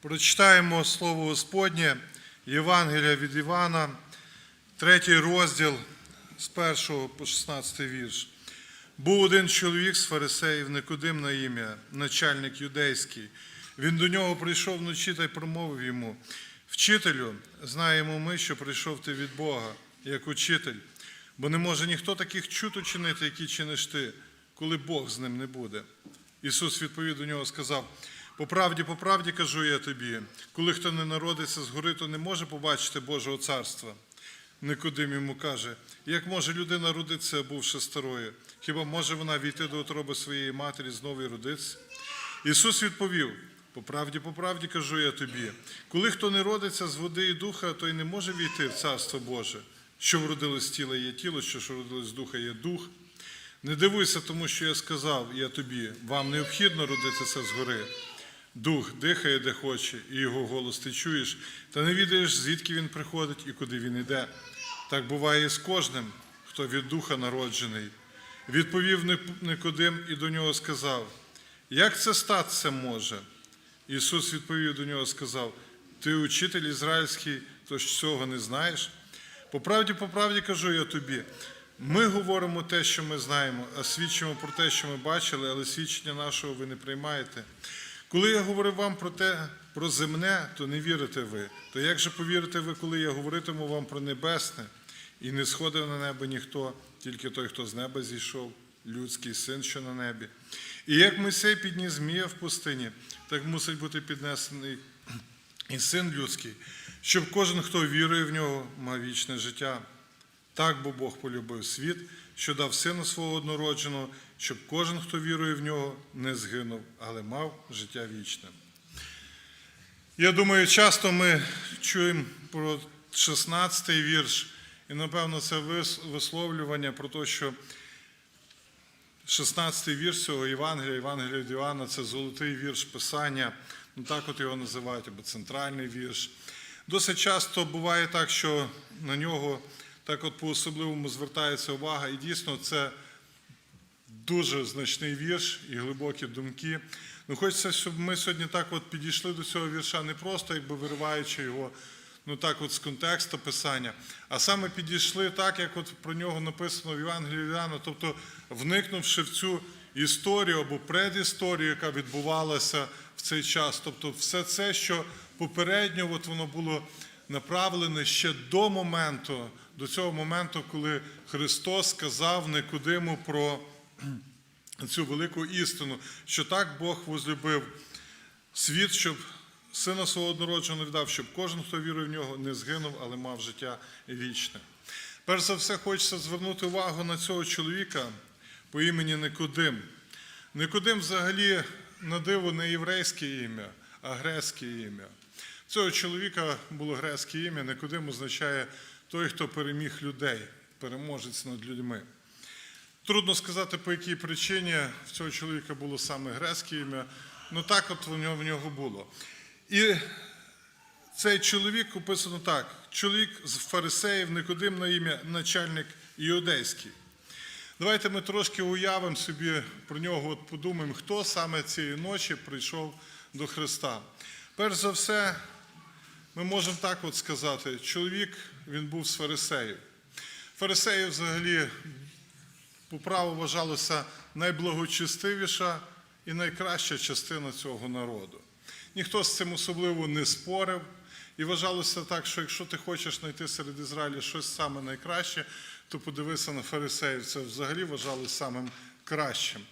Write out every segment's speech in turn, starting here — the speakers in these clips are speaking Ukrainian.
Прочитаємо Слово Господнє, Євангелія від Івана, третій розділ з 1 по 16 вірш. Був один чоловік з фарисеїв, Никодим на ім'я, начальник юдейський. Він до нього прийшов вночі та й промовив йому: Вчителю, знаємо ми, що прийшов ти від Бога, як учитель, бо не може ніхто таких чуд учинити, які чиниш ти, коли Бог з ним не буде. Ісус відповів до нього, сказав: по правді, по правді кажу я тобі, коли хто не народиться згори, то не може побачити Божого царства. Никодим йому каже, як може людина родитися, бувши старою? Хіба може вона війти до утроби своєї матері знову і родитися? Ісус відповів: по правді, по правді кажу я тобі, коли хто не родиться з води і духа, то й не може війти в Царство Боже. Що вродилось з тіла є тіло, що ж вродилось з духа є дух. Не дивуйся тому, що я сказав я тобі, вам необхідно родитися згори. Дух дихає, де хоче, і його голос ти чуєш, та не відаєш, звідки він приходить і куди він іде. Так буває і з кожним, хто від духа народжений. Відповів Никодим і до нього сказав: Як це статися може? Ісус відповів до нього сказав: Ти учитель ізраїльський, то ж цього не знаєш? По правді, по правді кажу я тобі. Ми говоримо те, що ми знаємо, а свідчимо про те, що ми бачили, але свідчення нашого ви не приймаєте. Коли я говорив вам про те, про земне, то не вірите ви. То як же повірите ви, коли я говоритиму вам про небесне, і не сходив на небо ніхто, тільки той, хто з неба зійшов, людський син, що на небі. І як Мойсей підніс змія в пустині, так мусить бути піднесений і син людський, щоб кожен, хто вірує в нього, мав вічне життя. Так бо Бог полюбив світ, що дав сина свого однородженого, щоб кожен, хто вірує в нього, не згинув, але мав життя вічне. Я думаю, часто ми чуємо про 16-й вірш, і, напевно, це висловлювання про те, що 16-й вірш цього Євангелія, Євангелія від Іоанна, це золотий вірш Писання, ну так от його називають, або центральний вірш. Досить часто буває так, що на нього так от по-особливому звертається увага, і дійсно це дуже значний вірш і глибокі думки. Ну, Хочеться, щоб ми сьогодні так от підійшли до цього вірша не просто, якби вириваючи його ну так от з контексту писання, а саме підійшли так, як от про нього написано в Євангелії Іоанна, тобто вникнувши в цю історію або предісторію, яка відбувалася в цей час. Тобто, все це, що попередньо от воно було направлене ще до моменту, до цього моменту, коли Христос сказав Никодиму про цю велику істину, що так Бог возлюбив світ, щоб сина свого однородженого віддав, щоб кожен, хто вірує в нього, не згинув, але мав життя вічне. Перш за все, хочеться звернути увагу на цього чоловіка по імені Никодим. Никодим взагалі на диво не єврейське ім'я, а грецьке ім'я. Цього чоловіка було грецьке ім'я, Никодим означає той, хто переміг людей, переможець над людьми. Трудно сказати, по якій причині в цього чоловіка було саме грецьке ім'я, ну так от в нього, в нього було. І цей чоловік описано так: чоловік з фарисеїв, Никодим на ім'я, начальник іудейський. Давайте ми трошки уявимо собі про нього, от подумаємо, хто саме цієї ночі прийшов до Христа. Перш за все, ми можемо так от сказати: чоловік він був з фарисеїв. Фарисеї взагалі по праву вважалося найблагочестивіша і найкраща частина цього народу. Ніхто з цим особливо не спорив. І вважалося так, що якщо ти хочеш знайти серед Ізраїля щось саме найкраще, то подивися на фарисеїв. Це взагалі вважалося самим кращим.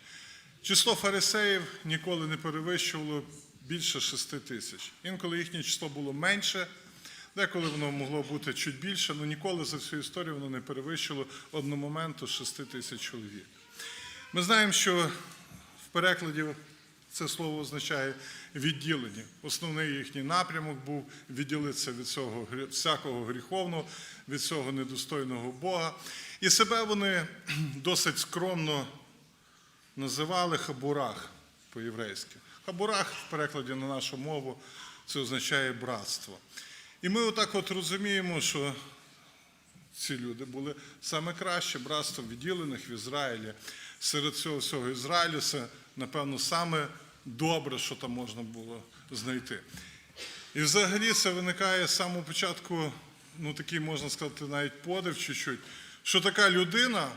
Число фарисеїв ніколи не перевищувало більше шести тисяч. Інколи їхнє число було менше, деколи воно могло бути чуть більше, але ніколи за всю історію воно не перевищило одномоменту шести тисяч чоловік. Ми знаємо, що в перекладі це слово означає відділення. Основний їхній напрямок був відділитися від цього всякого гріховного, від цього недостойного Бога. І себе вони досить скромно називали хабурах по-єврейськи. Хабурах в перекладі на нашу мову це означає братство. І ми отак от розуміємо, що ці люди були саме краще братство відділених в Ізраїлі. Серед цього всього Ізраїлю це, напевно, саме добре, що там можна було знайти. І взагалі це виникає з самого початку, ну такий можна сказати, навіть подив чуть-чуть, що така людина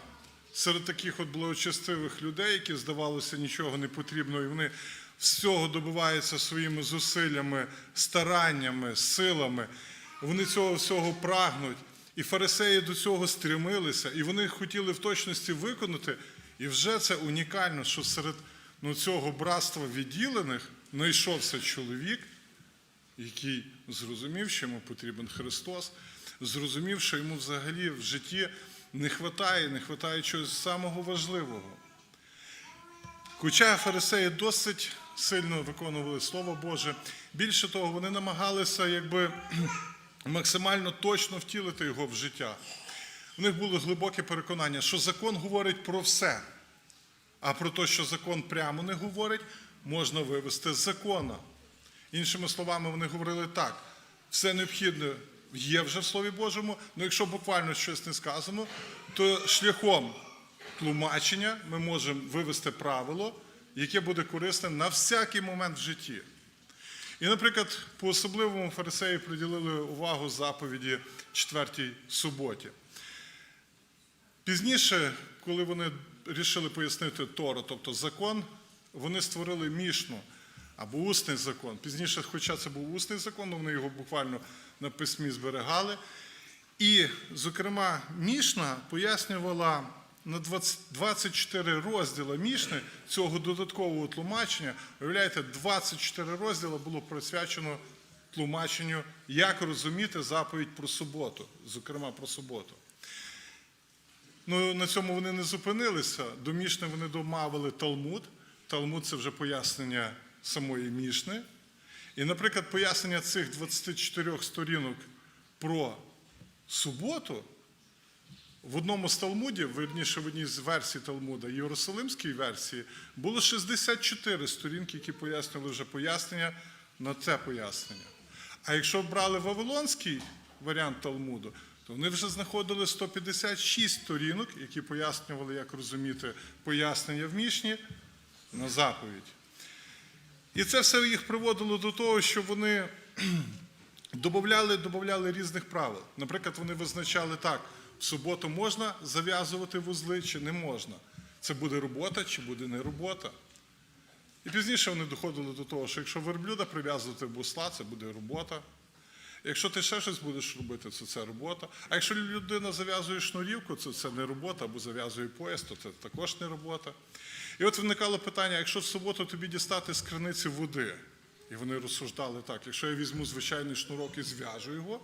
серед таких от благочестивих людей, які здавалося нічого не потрібно, і вони всього добиваються своїми зусиллями, стараннями, силами. Вони цього всього прагнуть. І фарисеї до цього стремилися, і вони хотіли в точності виконати. І вже це унікально, що серед ну, цього братства відділених знайшовся чоловік, який зрозумів, що йому потрібен Христос, зрозумів, що йому взагалі в житті не вистачає, не вистачає чогось самого важливого. Хоча фарисеї досить сильно виконували Слово Боже, більше того, вони намагалися якби максимально точно втілити його в життя. У них було глибоке переконання, що закон говорить про все, а про те, що закон прямо не говорить, можна вивести з закона. Іншими словами, вони говорили так: все необхідне є вже в Слові Божому, але якщо буквально щось не сказано, то шляхом тлумачення ми можемо вивести правило, яке буде корисним на всякий момент в житті. І, наприклад, по особливому фарисеї приділили увагу заповіді четвертій суботі. Пізніше, коли вони рішили пояснити Тору, тобто закон, вони створили мішну або усний закон. Пізніше, хоча це був усний закон, вони його буквально на письмі зберігали. І, зокрема, Мішна пояснювала на 20 24 розділи Мішни цього додаткового тлумачення. Уявляєте, 24 розділи було присвячено тлумаченню, як розуміти заповідь про суботу, зокрема про суботу. Ну, на цьому вони не зупинилися. До Мішни вони домавили Талмуд. Талмуд це вже пояснення самої Мішни. І, наприклад, пояснення цих 24 сторінок про суботу в одному з Талмудів, верніше в одній з версій Талмуда, Єрусалимській версії, було 64 сторінки, які пояснювали вже пояснення на це пояснення. А якщо брали Вавилонський варіант Талмуду, то вони вже знаходили 156 сторінок, які пояснювали, як розуміти пояснення в Мішні на заповідь. І це все їх приводило до того, що вони додавали, різних правил. Наприклад, вони визначали так: в суботу можна зав'язувати вузли чи не можна. Це буде робота чи буде не робота. І пізніше вони доходили до того, що якщо верблюда прив'язувати в це буде робота. Якщо ти ще щось будеш робити, то це робота. А якщо людина зав'язує шнурівку, то це не робота, або зав'язує пояс, то це також не робота. І от виникало питання: якщо в суботу тобі дістати з криниці води, і вони розсуждали так: якщо я візьму звичайний шнурок і зв'яжу його,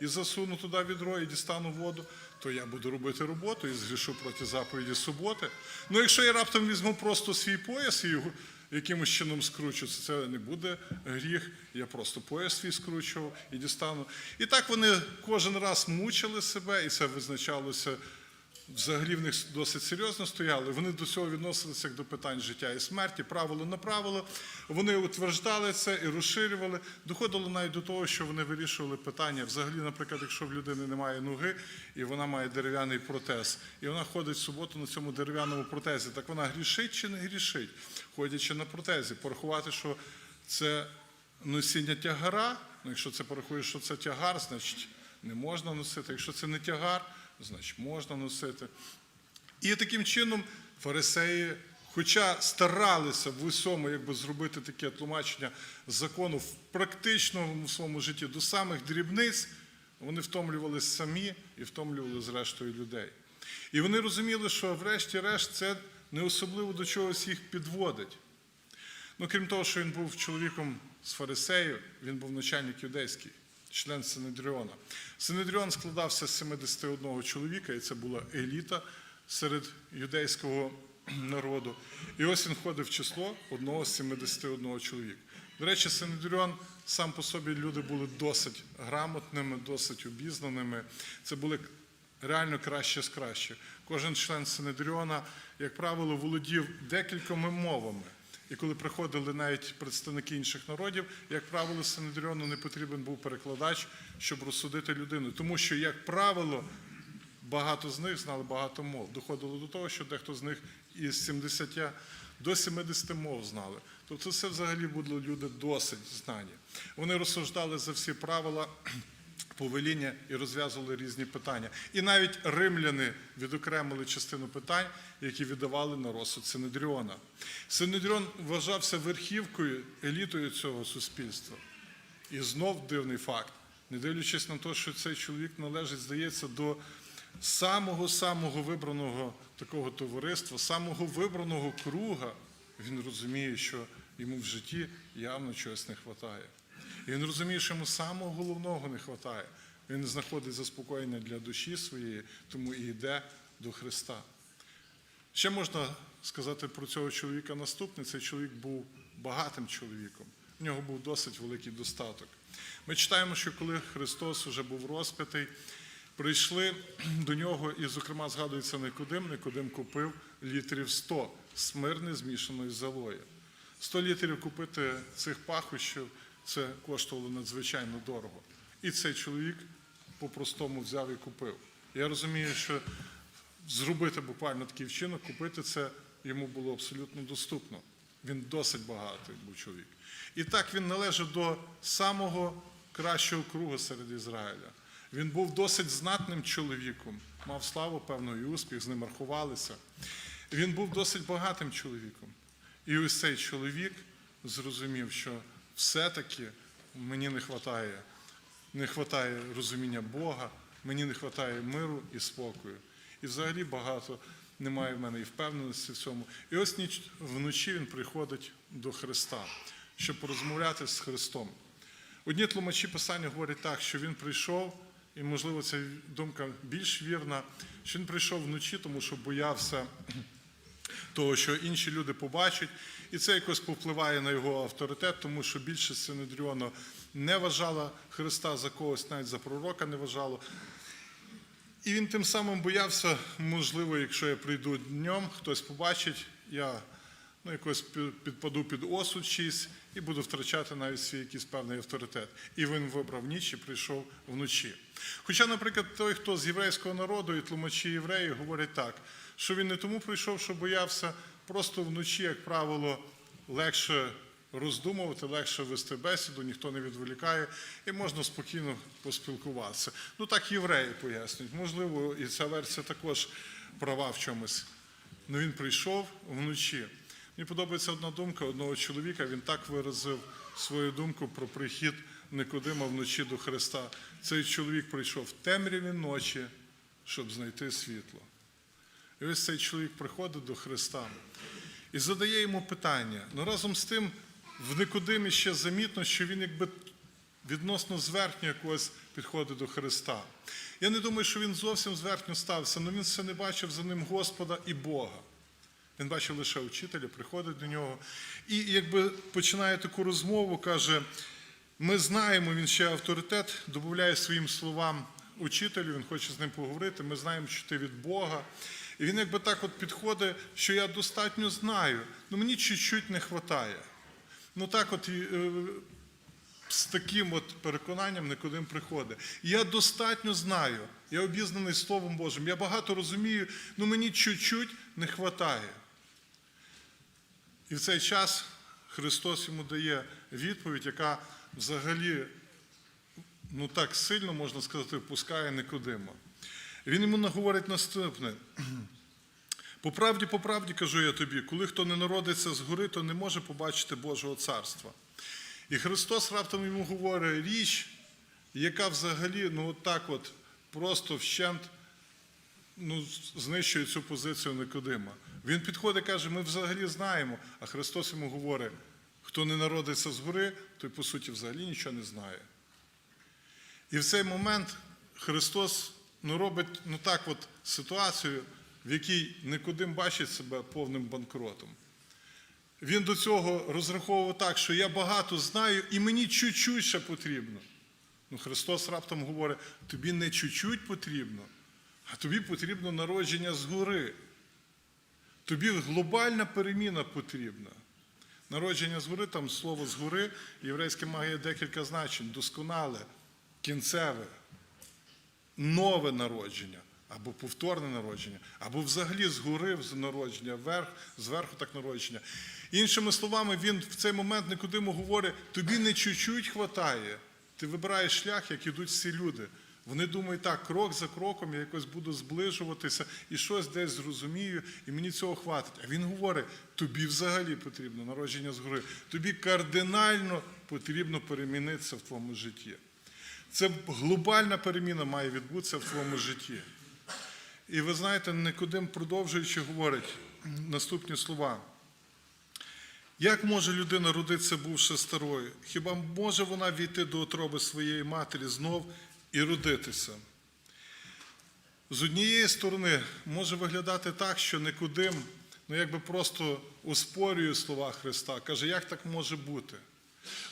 і засуну туди відро і дістану воду, то я буду робити роботу і згрішу проти заповіді суботи. Ну якщо я раптом візьму просто свій пояс і його якимось чином скручу, це не буде гріх. Я просто пояс свій скручував і дістану. І так вони кожен раз мучили себе, і це визначалося. Взагалі в них досить серйозно стояли. Вони до цього відносилися як до питань життя і смерті, правило на правило. Вони утверждали це і розширювали. Доходило навіть до того, що вони вирішували питання. Взагалі, наприклад, якщо в людини немає ноги і вона має дерев'яний протез, і вона ходить в суботу на цьому дерев'яному протезі, так вона грішить чи не грішить, ходячи на протезі, порахувати, що це носіння тягара. Ну, якщо це порахуєш, що це тягар, значить не можна носити. Якщо це не тягар, значить можна носити. І таким чином фарисеї, хоча старалися в усьому якби, зробити таке тлумачення закону в практичному своєму житті до самих дрібниць, вони втомлювалися самі і втомлювали зрештою людей. І вони розуміли, що врешті-решт це не особливо до чогось їх підводить. Ну, крім того, що він був чоловіком з фарисеїв, він був начальник юдейський, член Синедріона. Синедріон складався з 71 чоловіка, і це була еліта серед юдейського народу. І ось він входив в число одного з 71 чоловіка. До речі, Синедріон сам по собі люди були досить грамотними, досить обізнаними. Це були реально краще з кращих. Кожен член Синедріона, як правило, володів декількома мовами. І коли приходили навіть представники інших народів, як правило, Синедріону не потрібен був перекладач, щоб розсудити людину. Тому що, як правило, багато з них знали багато мов. Доходило до того, що дехто з них із до 70 мов знали. Тобто це взагалі були люди досить знані. Вони розсуждали за всі правила повеління і розв'язували різні питання. І навіть римляни відокремили частину питань, які віддавали на розсуд Синедріона. Синедріон вважався верхівкою, елітою цього суспільства. І знов дивний факт, не дивлячись на те, що цей чоловік належить, здається, до самого-самого вибраного такого товариства, самого вибраного круга, він розуміє, що йому в житті явно чогось не вистачає. Він розуміє, що йому самого головного не вистачає. Він знаходить заспокоєння для душі своєї, тому і йде до Христа. Ще можна сказати про цього чоловіка наступне. Цей чоловік був багатим чоловіком. В нього був досить великий достаток. Ми читаємо, що коли Христос вже був розпитий, прийшли до нього, і, зокрема, згадується Никодим. Никодим купив літрів 100 смирни змішаної з золою. 100 літрів купити цих пахощів це коштувало надзвичайно дорого. І цей чоловік по-простому взяв і купив. Я розумію, що зробити буквально такий вчинок, купити це йому було абсолютно доступно. Він досить багатий був чоловік. І так він належав до самого кращого кругу серед Ізраїля. Він був досить знатним чоловіком, мав славу, певно, і успіх, з ним рахувалися. Він був досить багатим чоловіком. І ось цей чоловік зрозумів, що все-таки мені не вистачає, не вистачає розуміння Бога, мені не вистачає миру і спокою. І взагалі багато немає в мене і впевненості в цьому. І ось ніч вночі він приходить до Христа, щоб порозмовляти з Христом. Одні тлумачі Писання говорять так, що він прийшов, і, можливо, ця думка більш вірна, що він прийшов вночі, тому що боявся того, що інші люди побачать, і це якось повпливає на його авторитет, тому що більшість Синедріону не вважала Христа за когось, навіть за пророка не вважало. І він тим самим боявся, можливо, якщо я прийду днем, хтось побачить, я ну, якось підпаду під осуд чийсь і буду втрачати навіть свій якийсь певний авторитет. І він вибрав ніч і прийшов вночі. Хоча, наприклад, той, хто з єврейського народу і тлумачі євреї говорять так, що він не тому прийшов, що боявся, просто вночі, як правило, легше роздумувати, легше вести бесіду, ніхто не відволікає, і можна спокійно поспілкуватися. Ну так євреї пояснюють. Можливо, і ця версія також права в чомусь. Ну він прийшов вночі. Мені подобається одна думка одного чоловіка, він так виразив свою думку про прихід Никодима вночі до Христа. Цей чоловік прийшов в темряві ночі, щоб знайти світло. І ось цей чоловік приходить до Христа і задає йому питання. Ну разом з тим, в Никодимі ще замітно, що він якби відносно зверхньо якогось підходить до Христа. Я не думаю, що він зовсім зверхньо стався, але він все не бачив за ним Господа і Бога. Він бачив лише учителя, приходить до нього. І якби починає таку розмову, каже: ми знаємо, він ще авторитет, додає своїм словам учителю, він хоче з ним поговорити. Ми знаємо, що ти від Бога. І він якби так от підходить, що я достатньо знаю, але мені чуть-чуть не вистачає. Ну так от е, з таким от переконанням Никодим приходить. Я достатньо знаю, я обізнаний Словом Божим, я багато розумію, але мені чуть-чуть не вистачає. І в цей час Христос йому дає відповідь, яка взагалі, ну так сильно можна сказати, впускає Никодима. Він йому наговорить наступне. По правді, по правді кажу я тобі, коли хто не народиться згори, то не може побачити Божого царства. І Христос раптом йому говорить річ, яка взагалі, ну от так от, просто вщент ну, знищує цю позицію Никодима. Він підходить і каже, ми взагалі знаємо, а Христос йому говорить, хто не народиться згори, той по суті взагалі нічого не знає. І в цей момент Христос ну, робить ну, так от, ситуацію, в якій Никодим бачить себе повним банкротом. Він до цього розраховував так, що я багато знаю і мені чуть-чуть ще потрібно. Ну, Христос раптом говорить, тобі не чуть-чуть потрібно, а тобі потрібно народження згори. Тобі глобальна переміна потрібна. Народження згори, там слово згори, єврейське має декілька значень: досконале, кінцеве, нове народження, або повторне народження, або взагалі згори з народження, вверх, зверху так народження. Іншими словами, він в цей момент Никодиму говорить: тобі не чуть-чуть хватає. Ти вибираєш шлях, як ідуть всі люди. Вони думають, так, крок за кроком я якось буду зближуватися і щось десь зрозумію, і мені цього хватить. А він говорить: тобі взагалі потрібно народження згори, тобі кардинально потрібно перемінитися в твоєму житті. Це глобальна переміна має відбутися в твоєму житті. І ви знаєте, Никодим, продовжуючи, говорить наступні слова. Як може людина родитися, бувши старою? Хіба може вона війти до утроби своєї матері знов і родитися? З однієї сторони, може виглядати так, що Никодим, ну якби просто успорює слова Христа, каже, як так може бути?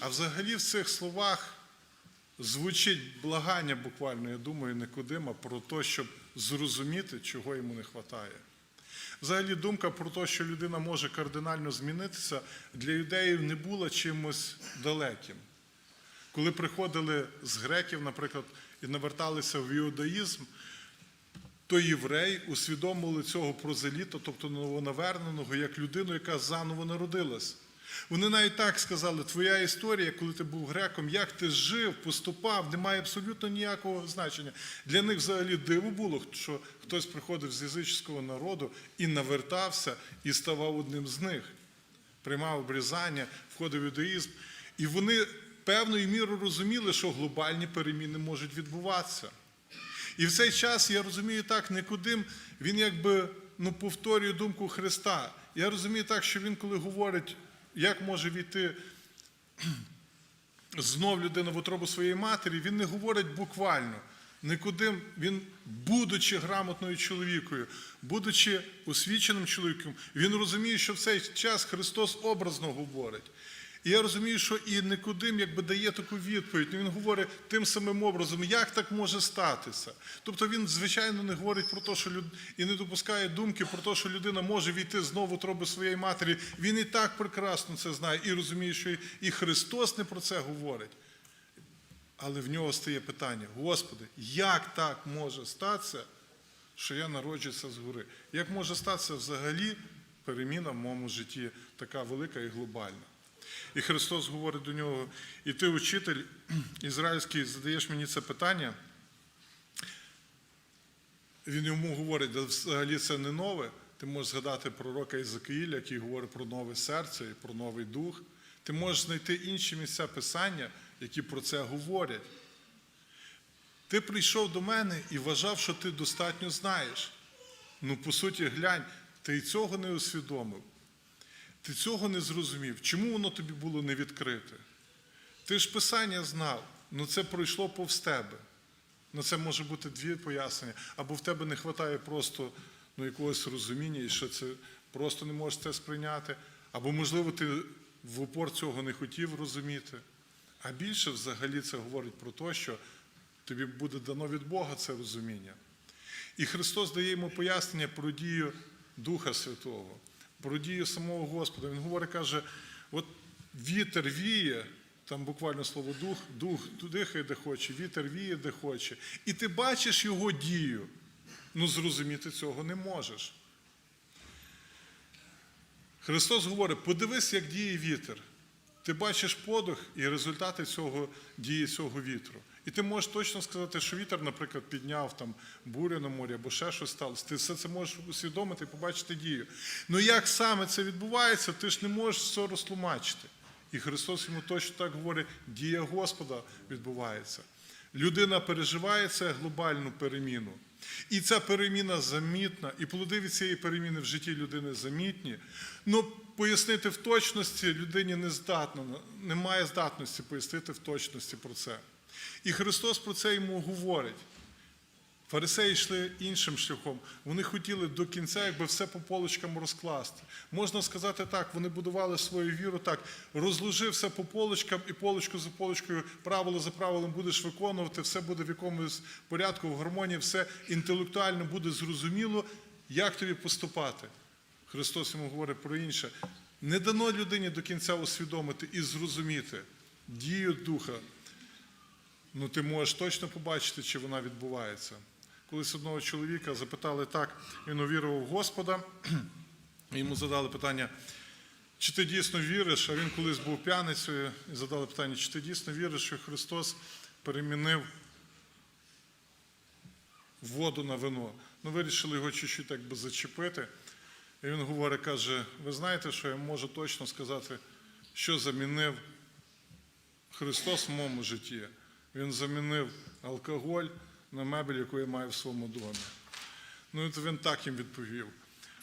А взагалі в цих словах звучить благання буквально, я думаю, Никодима про те, щоб зрозуміти, чого йому не вистачає. Взагалі, думка про те, що людина може кардинально змінитися, для юдеїв не була чимось далеким. Коли приходили з греків, наприклад, і наверталися в іудаїзм, то єврей усвідомили цього прозеліта, тобто новонаверненого, як людину, яка заново народилась. Вони навіть так сказали, твоя історія, коли ти був греком, як ти жив, поступав, не має абсолютно ніякого значення. Для них взагалі диво було, що хтось приходив з язичського народу і навертався і ставав одним з них. Приймав обрізання, входив в юдаїзм. І вони певною мірою розуміли, що глобальні переміни можуть відбуватися. І в цей час я розумію так, Никодим, він якби ну, повторює думку Христа. Я розумію так, що він, коли говорить, як може війти знов людина в утробу своєї матері, він не говорить буквально. нікуди. він, будучи грамотною чоловікою, будучи освіченим чоловіком, він розуміє, що в цей час Христос образно говорить. І я розумію, що і Никодим якби дає таку відповідь. Він говорить тим самим образом, як так може статися. Тобто він, звичайно, не говорить про те, що люд... і не допускає думки про те, що людина може війти знову в троби своєї матері. Він і так прекрасно це знає, і розуміє, що і Христос не про це говорить. Але в нього стає питання: Господи, як так може статися, що я народжуюся згори? Як може статися взагалі переміна в моєму житті, така велика і глобальна? І Христос говорить до нього: і ти, учитель ізраїльський, задаєш мені це питання. Він йому говорить, «Да взагалі це не нове. Ти можеш згадати пророка Ізакиїля, який говорить про нове серце і про новий дух. Ти можеш знайти інші місця писання, які про це говорять. Ти прийшов до мене і вважав, що ти достатньо знаєш. Ну, по суті, глянь, ти і цього не усвідомив. Ти цього не зрозумів. Чому воно тобі було не відкрите? Ти ж писання знав, ну це пройшло повз тебе. Ну це може бути дві пояснення. Або в тебе не вистачає просто ну, якогось розуміння, і що це просто не можеш це сприйняти. Або, можливо, ти в упор цього не хотів розуміти. А більше взагалі це говорить про те, що тобі буде дано від Бога це розуміння. І Христос дає йому пояснення про дію Духа Святого, про дію самого Господа. Він говорить, каже, от вітер віє, там буквально слово дух, дух дихає, де хоче, вітер віє, де хоче. І ти бачиш його дію. Ну, зрозуміти цього не можеш. Христос говорить: подивись, як діє вітер. Ти бачиш подих і результати цього дії цього вітру. І ти можеш точно сказати, що вітер, наприклад, підняв там бурю на морі або ще щось сталося. Ти все це можеш усвідомити і побачити дію. Ну як саме це відбувається, ти ж не можеш все розтлумачити. І Христос йому точно так говорить: дія Господа відбувається. Людина переживає це глобальну переміну. І ця переміна замітна, і плоди від цієї переміни в житті людини замітні. Ну, пояснити в точності людині не здатно, немає здатності пояснити в точності про це. І Христос про це йому говорить. Фарисеї йшли іншим шляхом. Вони хотіли до кінця, якби все по полочкам розкласти. Можна сказати так, вони будували свою віру так, розложи все по полочкам і полочку за полочкою, правило за правилом будеш виконувати, все буде в якомусь порядку, в гармонії, все інтелектуально буде зрозуміло, як тобі поступати. Христос йому говорить про інше. Не дано людині до кінця усвідомити і зрозуміти дію Духа. Ну, ти можеш точно побачити, чи вона відбувається. колись одного чоловіка запитали так, він увірував Господа, йому задали питання, чи ти дійсно віриш, а він колись був п'яницею, і задали питання, чи ти дійсно віриш, що Христос перемінив воду на вино. Ну, вирішили його чуть-чуть так би зачепити. І він говорить, каже, ви знаєте, що я можу точно сказати, що замінив Христос в моєму житті. Він замінив алкоголь на мебель, яку я маю в своєму домі. Ну, і він так їм відповів.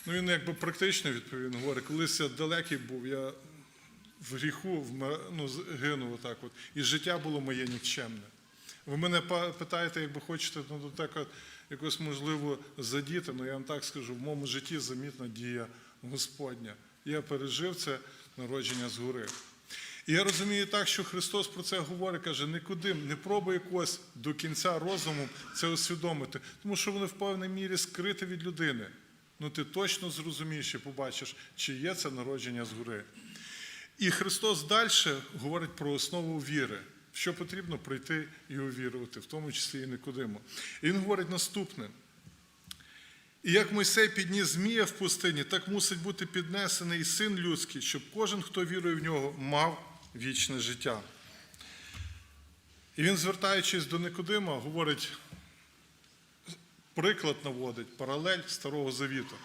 Ну, він якби практично відповів. Він говорить, колись я далекий був, я в гріху вмер- ну, гинув отак от, і життя було моє нікчемне. Ви мене питаєте, якби хочете, ну, до так якось можливо задіти, ну я вам так скажу, в моєму житті замітна дія Господня. Я пережив це народження згори. І я розумію так, що Христос про це говорить, каже, нікуди, не пробуй якось до кінця розуму це усвідомити, тому що вони в певній мірі скриті від людини. Ну ти точно зрозумієш і побачиш, чи є це народження згори. І Христос далі говорить про основу віри, що потрібно прийти і увірувати, в тому числі і Никодиму. І він говорить наступне. І як Мойсей підніс змія в пустині, так мусить бути піднесений і син людський, щоб кожен, хто вірує в нього, мав вічне життя. І він, звертаючись до Никодима, говорить, приклад наводить, паралель Старого Завіту.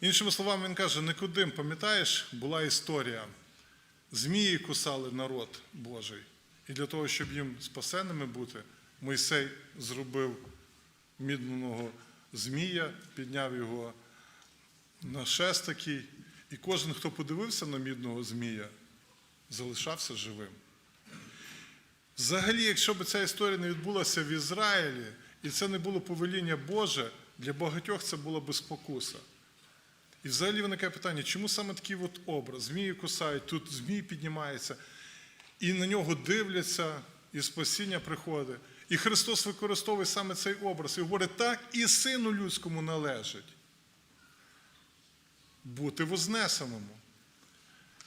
Іншими словами, він каже: Никодим, пам'ятаєш, була історія. Змії кусали народ Божий. І для того, щоб їм спасенними бути, Мойсей зробив мідного змія, підняв його на шест такий, і кожен, хто подивився на мідного змія, залишався живим. Взагалі, якщо б ця історія не відбулася в Ізраїлі, і це не було повеління Боже, для багатьох це була би спокуса. І взагалі виникає питання, чому саме такий от образ? Змії кусають, тут змій піднімається, і на нього дивляться, і спасіння приходить. І Христос використовує саме цей образ і говорить, так і сину людському належить бути вознесеному.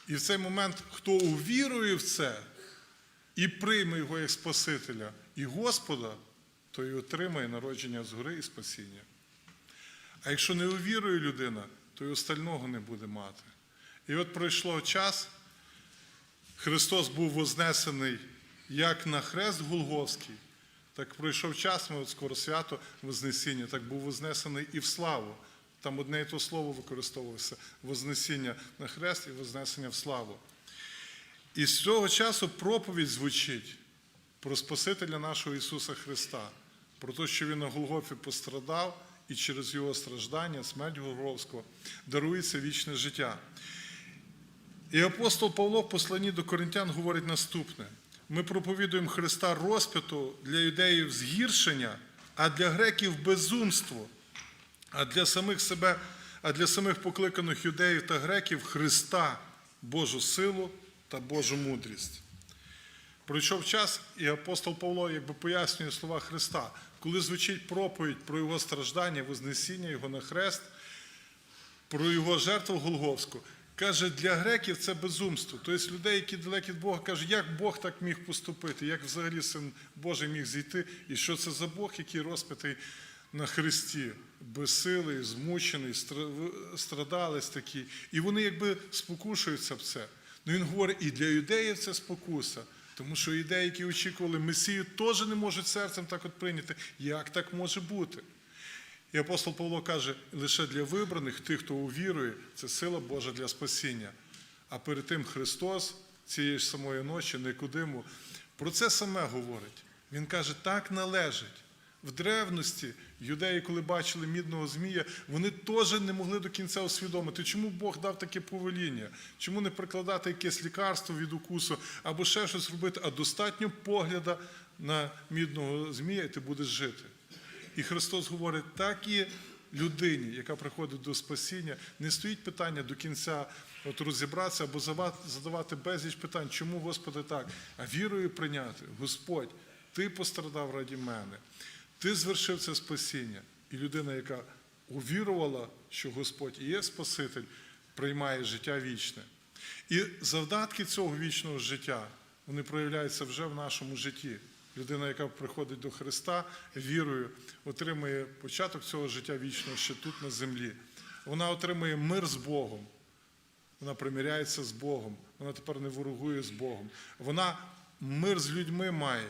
І в цей момент, хто увірує в це і прийме його як Спасителя і Господа, то і отримає народження згори і спасіння. А якщо не увірує людина, то й остального не буде мати. І от пройшло час, Христос був вознесений як на хрест Голговський, так пройшов час, ми от скоро свято Вознесіння, так був вознесений і в славу. Там одне і то слово використовувалося Вознесіння на хрест і Вознесення в славу. І з цього часу проповідь звучить про Спасителя нашого Ісуса Христа, про те, що Він на Голгофі пострадав, і через Його страждання, смерть Голгофського, дарується вічне життя. І апостол Павло в посланні до Коринтян говорить наступне: ми проповідуємо Христа розп'яту для юдеїв згіршення, а для греків безумство, а для самих себе, а для самих покликаних юдеїв та греків Христа, Божу силу та Божу мудрість. Пройшов час, і апостол Павло якби пояснює слова Христа, коли звучить проповідь про Його страждання, Вознесіння, Його на хрест, про Його жертву Голговську. Каже, для греків це безумство. Тобто людей, які далекі від Бога, каже, як Бог так міг поступити, як взагалі син Божий міг зійти, і що це за Бог, який розпитий на Христі, безсилий, змучений, стра- страдалець такий. І вони якби спокушуються в це. Ну він говорить, і для юдеїв це спокуса. Тому що ідеї, які очікували Месію, теж не можуть серцем так от прийняти. Як так може бути? І апостол Павло каже, лише для вибраних, тих, хто увірує, це сила Божа для спасіння. А перед тим Христос цієї ж самої ночі, Никодиму, про це саме говорить. Він каже, так належить. В древності юдеї, коли бачили мідного змія, вони теж не могли до кінця усвідомити, чому Бог дав таке повеління, чому не прикладати якесь лікарство від укусу або ще щось робити, а достатньо погляда на мідного змія, і ти будеш жити. І Христос говорить, так і людині, яка приходить до спасіння, не стоїть питання до кінця от розібратися або задавати безліч питань, чому Господи так, а вірою прийняти, Господь, Ти пострадав раді мене, Ти звершив це спасіння. І людина, яка увірувала, що Господь є Спаситель, приймає життя вічне. І завдатки цього вічного життя вони проявляються вже в нашому житті. Людина, яка приходить до Христа вірою, отримує початок цього життя вічного ще тут на землі. Вона отримує мир з Богом. Вона примиряється з Богом. Вона тепер не ворогує з Богом. Вона мир з людьми має.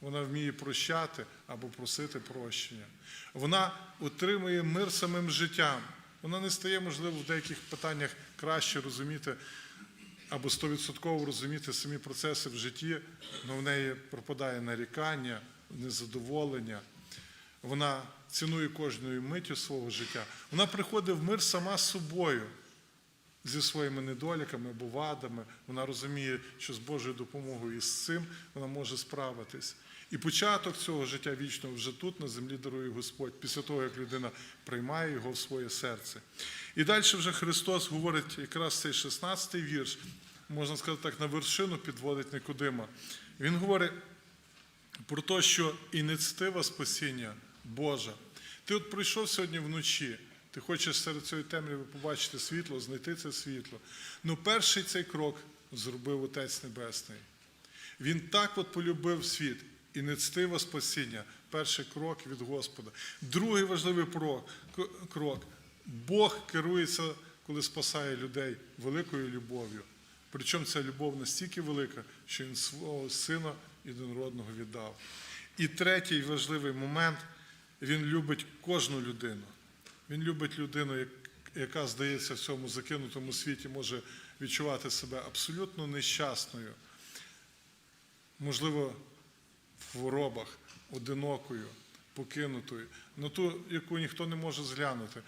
Вона вміє прощати або просити прощення. Вона отримує мир самим життям. Вона не стає, можливо, в деяких питаннях краще розуміти або стовідсотково розуміти самі процеси в житті, але в неї пропадає нарікання, незадоволення. Вона цінує кожною миттю свого життя. Вона приходить в мир сама з собою зі своїми недоліками або вадами. Вона розуміє, що з Божою допомогою і з цим вона може справитись. І початок цього життя вічного вже тут, на землі, дарує Господь, після того, як людина приймає його в своє серце. І далі вже Христос говорить якраз цей 16-й вірш, можна сказати так, на вершину підводить Никодима. Він говорить про те, що ініціатива спасіння Божа. Ти от прийшов сьогодні вночі, ти хочеш серед цієї темряви побачити світло, знайти це світло. Ну, перший цей крок зробив Отець Небесний. Він так от полюбив світ. Ініціатива спасіння, перший крок від Господа. Другий важливий крок. Бог керується, коли спасає людей великою любов'ю. Причому ця любов настільки велика, що він свого сина єдинородного віддав. І третій важливий момент він любить кожну людину. Він любить людину, яка, здається, в цьому закинутому світі може відчувати себе абсолютно нещасною, можливо, хворобах, одинокою, покинутою, на ту, яку ніхто не може зглянути.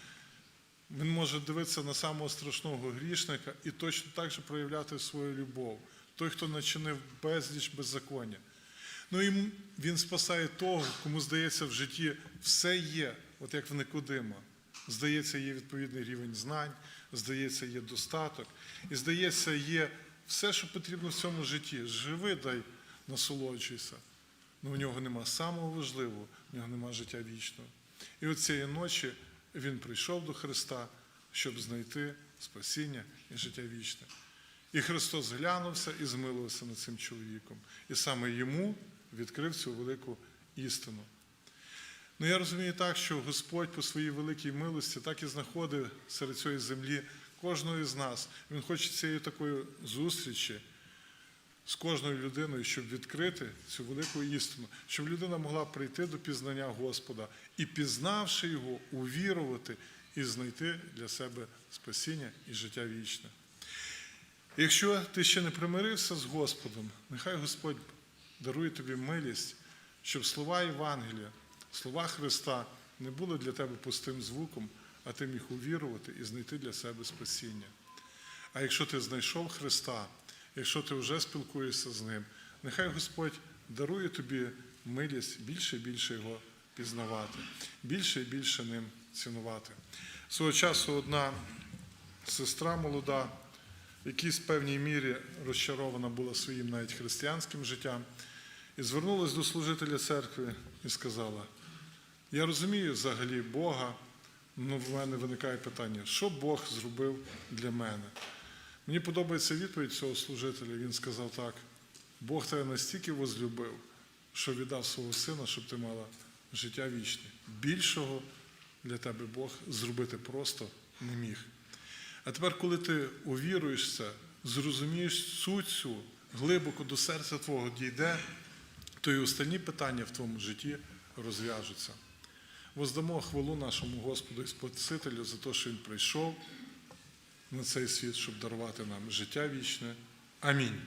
Він може дивитися на самого страшного грішника і точно так же проявляти свою любов. Той, хто начинив безліч беззаконня. Ну і він спасає того, кому здається в житті все є, от як в Никодима. Здається, є відповідний рівень знань, здається, є достаток, і здається, є все, що потрібно в цьому житті. Живи, дай насолоджуйся. Ну, в нього нема самого важливого, в нього нема життя вічного. І от цієї ночі він прийшов до Христа, щоб знайти спасіння і життя вічне. І Христос глянувся і змилився над цим чоловіком. І саме йому відкрив цю велику істину. Ну, я розумію так, що Господь по своїй великій милості так і знаходить серед цієї землі кожного із нас. Він хоче цієї такої зустрічі з кожною людиною, щоб відкрити цю велику істину, щоб людина могла прийти до пізнання Господа і, пізнавши його, увірувати і знайти для себе спасіння і життя вічне. Якщо ти ще не примирився з Господом, нехай Господь дарує тобі милість, щоб слова Євангелія, слова Христа не були для тебе пустим звуком, а ти міг увірувати і знайти для себе спасіння. А якщо ти знайшов Христа, якщо ти вже спілкуєшся з Ним, нехай Господь дарує тобі милість більше і більше Його пізнавати, більше і більше ним цінувати. Свого часу одна сестра молода, в якійсь певній мірі розчарована була своїм навіть християнським життям, і звернулася до служителя церкви і сказала: Я розумію взагалі Бога, але в мене виникає питання, що Бог зробив для мене? Мені подобається відповідь цього служителя. Він сказав так: Бог тебе настільки возлюбив, що віддав свого сина, щоб ти мала життя вічне. Більшого для тебе Бог зробити просто не міг. А тепер, коли ти увіруєш це, зрозумієш суть цю, глибоко до серця твого дійде, то і остальні питання в твоєму житті розв'яжуться. Воздамо хвалу нашому Господу і Спасителю за те, що Він прийшов на цей світ, щоб дарувати нам життя вічне. Амінь.